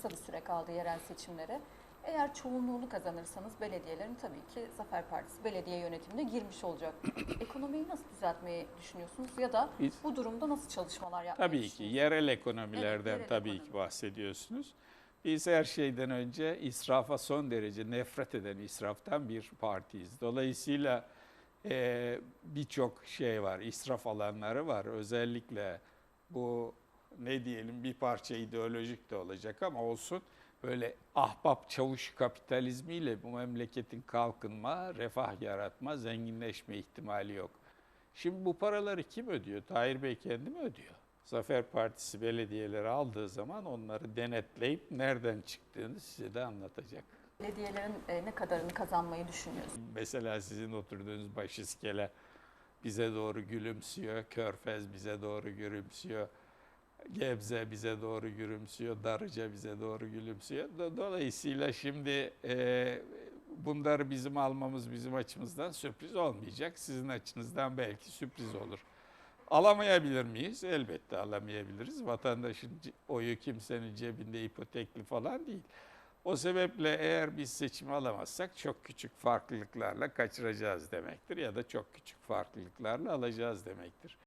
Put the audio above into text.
kısa bir süre kaldı yerel seçimlere. Eğer çoğunluğunu kazanırsanız belediyelerin tabii ki Zafer Partisi belediye yönetimine girmiş olacak. Ekonomiyi nasıl düzeltmeyi düşünüyorsunuz ya da bu durumda nasıl çalışmalar yapmayı Tabii ki yerel ekonomilerden Evet, yerel tabii ekonomi. ki bahsediyorsunuz. Biz her şeyden önce israfa son derece nefret eden israftan bir partiyiz. Dolayısıyla e, birçok şey var, israf alanları var. Özellikle bu ne diyelim bir parça ideolojik de olacak ama olsun böyle ahbap çavuş kapitalizmiyle bu memleketin kalkınma, refah yaratma, zenginleşme ihtimali yok. Şimdi bu paraları kim ödüyor? Tahir Bey kendi mi ödüyor? Zafer Partisi belediyeleri aldığı zaman onları denetleyip nereden çıktığını size de anlatacak. Belediyelerin e, ne kadarını kazanmayı düşünüyorsunuz? Mesela sizin oturduğunuz Başiskele bize doğru gülümsüyor, Körfez bize doğru gülümsüyor, Gebze bize doğru gülümsüyor, Darıca bize doğru gülümsüyor. Do- Dolayısıyla şimdi e, bunları bizim almamız bizim açımızdan sürpriz olmayacak. Sizin açınızdan belki sürpriz olur. Alamayabilir miyiz? Elbette alamayabiliriz. Vatandaşın oyu kimsenin cebinde ipotekli falan değil. O sebeple eğer biz seçimi alamazsak çok küçük farklılıklarla kaçıracağız demektir ya da çok küçük farklılıklarla alacağız demektir.